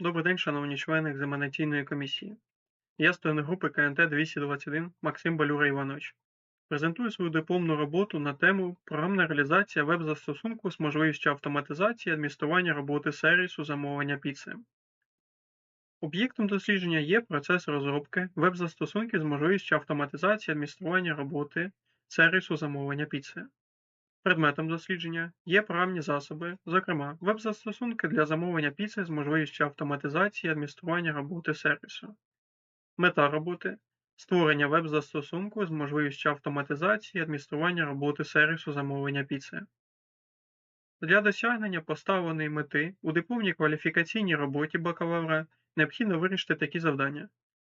Добрий день, шановні члени екзаменаційної комісії. Я студент групи КНТ 221 Максим Балюра Іванович. Презентую свою дипломну роботу на тему Програмна реалізація веб-застосунку з можливістю автоматизації адміністрування роботи сервісу замовлення піци. Об'єктом дослідження є процес розробки веб-застосунків з можливістю автоматизації адміністрування роботи сервісу замовлення піци. Предметом дослідження є програмні засоби, зокрема, веб-застосунки для замовлення піци з можливістю автоматизації адміністрування роботи сервісу. Мета роботи створення веб-застосунку з можливістю автоматизації адміністрування роботи сервісу замовлення піци. Для досягнення поставленої мети у дипломній кваліфікаційній роботі бакалавра необхідно вирішити такі завдання: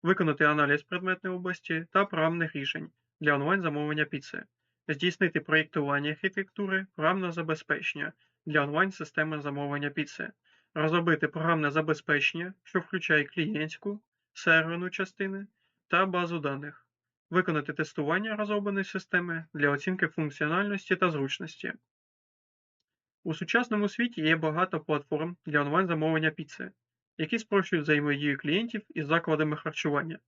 виконати аналіз предметної області та програмних рішень для онлайн-замовлення піци здійснити проєктування архітектури, програмне забезпечення для онлайн-системи замовлення піци, розробити програмне забезпечення, що включає клієнтську, серверну частини та базу даних, виконати тестування розробленої системи для оцінки функціональності та зручності. У сучасному світі є багато платформ для онлайн-замовлення піци, які спрощують взаємодію клієнтів із закладами харчування.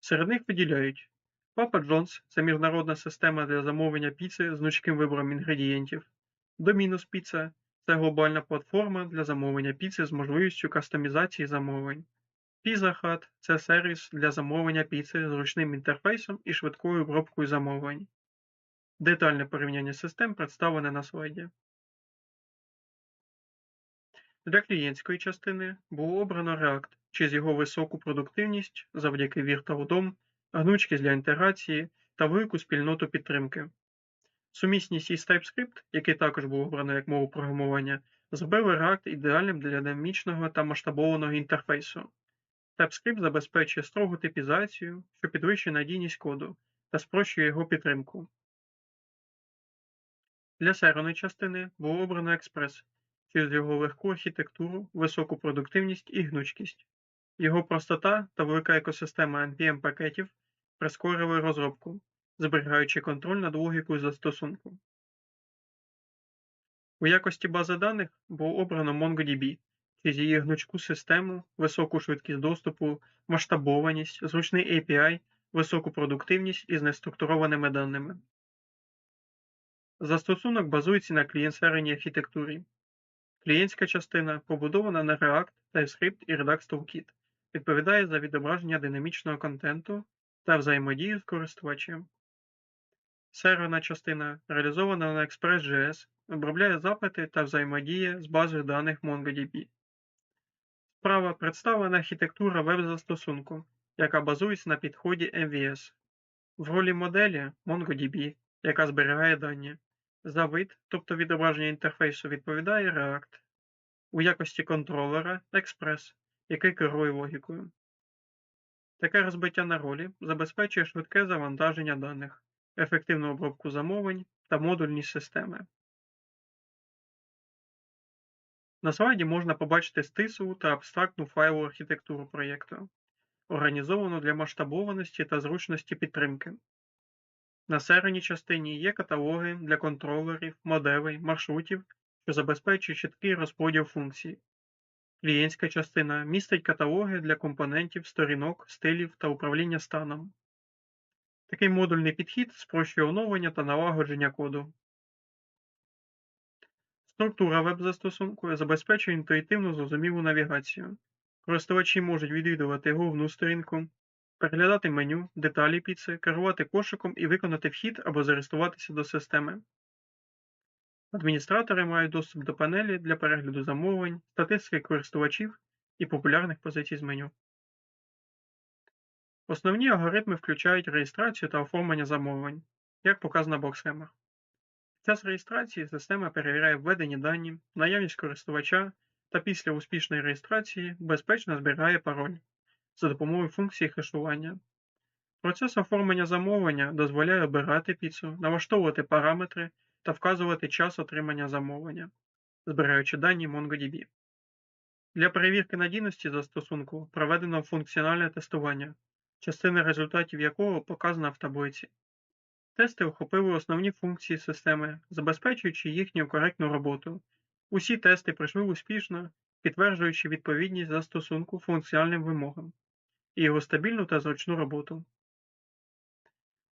Серед них виділяють Папа Джонс це міжнародна система для замовлення піци з гнучким вибором інгредієнтів. Домінус Pizza – це глобальна платформа для замовлення піци з можливістю кастомізації замовлень. Pizza Hut – це сервіс для замовлення піци з зручним інтерфейсом і швидкою обробкою замовлень. Детальне порівняння систем представлене на слайді. Для клієнтської частини було обрано React через його високу продуктивність завдяки VirtualDOM гнучкість для інтеграції та велику спільноту підтримки. Сумісність із TypeScript, який також був обрано як мову програмування, зробили React ідеальним для динамічного та масштабованого інтерфейсу. TypeScript забезпечує строгу типізацію, що підвищує надійність коду та спрощує його підтримку. Для серверної частини було обрано Express через його легку архітектуру, високу продуктивність і гнучкість. Його простота та велика екосистема NPM пакетів прискорили розробку, зберігаючи контроль над логікою застосунку. У якості бази даних було обрано MongoDB через її гнучку систему, високу швидкість доступу, масштабованість, зручний API, високу продуктивність із неструктурованими даними. Застосунок базується на клієнт-серверній архітектурі. Клієнтська частина побудована на React, TypeScript і Redux Toolkit, відповідає за відображення динамічного контенту та взаємодію з користувачем. Серверна частина, реалізована на Express.js, обробляє запити та взаємодіє з базою даних MongoDB. Справа представлена архітектура веб-застосунку, яка базується на підході MVS. В ролі моделі MongoDB, яка зберігає дані. За вид, тобто відображення інтерфейсу, відповідає React. У якості контролера Express, який керує логікою. Таке розбиття на ролі забезпечує швидке завантаження даних, ефективну обробку замовлень та модульні системи. На слайді можна побачити стислу та абстрактну файлову архітектуру проєкту, організовану для масштабованості та зручності підтримки. На серверній частині є каталоги для контролерів, моделей, маршрутів, що забезпечують чіткий розподіл функцій. Клієнтська частина містить каталоги для компонентів, сторінок, стилів та управління станом. Такий модульний підхід спрощує оновлення та налагодження коду. Структура веб-застосунку забезпечує інтуїтивну зрозумілу навігацію. Користувачі можуть відвідувати головну сторінку, переглядати меню, деталі піци, керувати кошиком і виконати вхід або зареєструватися до системи. Адміністратори мають доступ до панелі для перегляду замовлень, статистики користувачів і популярних позицій з меню. Основні алгоритми включають реєстрацію та оформлення замовлень, як показано боксхемах. Під час реєстрації система перевіряє введені дані, наявність користувача та після успішної реєстрації безпечно зберігає пароль за допомогою функції хешування. Процес оформлення замовлення дозволяє обирати піцу, налаштовувати параметри та вказувати час отримання замовлення, збираючи дані MongoDB. Для перевірки надійності застосунку проведено функціональне тестування, частина результатів якого показана в таблиці. Тести охопили основні функції системи, забезпечуючи їхню коректну роботу. Усі тести пройшли успішно підтверджуючи відповідність застосунку функціональним вимогам і його стабільну та зручну роботу.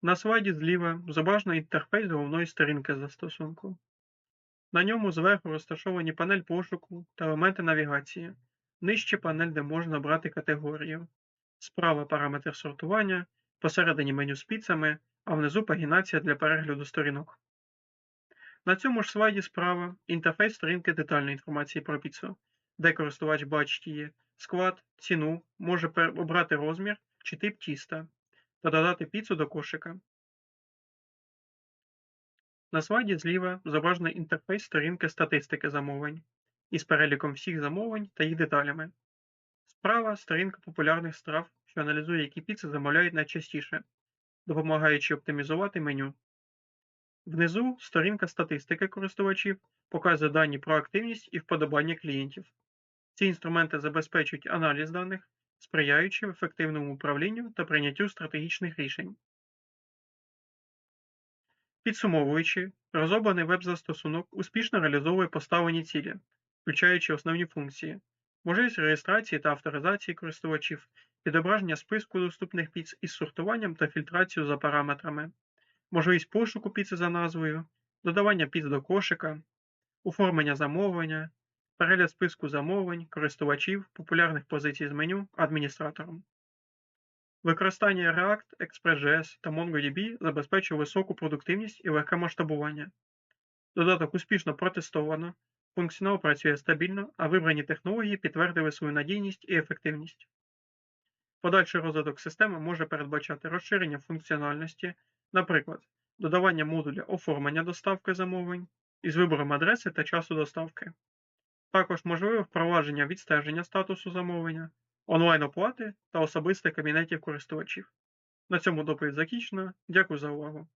На слайді зліва зображено інтерфейс головної сторінки застосунку. На ньому зверху розташовані панель пошуку та елементи навігації, нижче панель, де можна обрати категорію, справа параметр сортування, посередині меню з піцами, а внизу пагінація для перегляду сторінок. На цьому ж слайді справа інтерфейс сторінки детальної інформації про піцу, де користувач бачить її склад, ціну, може обрати розмір чи тип тіста та додати піцу до кошика. На слайді зліва зображений інтерфейс сторінки статистики замовлень із переліком всіх замовлень та їх деталями. Справа сторінка популярних страв, що аналізує, які піци замовляють найчастіше, допомагаючи оптимізувати меню. Внизу сторінка статистики користувачів показує дані про активність і вподобання клієнтів. Ці інструменти забезпечують аналіз даних, сприяючи ефективному управлінню та прийняттю стратегічних рішень. Підсумовуючи, розроблений веб-застосунок успішно реалізовує поставлені цілі, включаючи основні функції, можливість реєстрації та авторизації користувачів, відображення списку доступних піц із сортуванням та фільтрацією за параметрами, можливість пошуку піци за назвою, додавання піц до кошика, оформлення замовлення, перегляд списку замовлень, користувачів, популярних позицій з меню адміністратором. Використання React, Express.js та MongoDB забезпечує високу продуктивність і легке масштабування. Додаток успішно протестовано, функціонал працює стабільно, а вибрані технології підтвердили свою надійність і ефективність. Подальший розвиток системи може передбачати розширення функціональності, наприклад, додавання модуля оформлення доставки замовлень із вибором адреси та часу доставки. Також можливе впровадження відстеження статусу замовлення, онлайн-оплати та особистих кабінетів користувачів. На цьому доповідь закінчена. Дякую за увагу.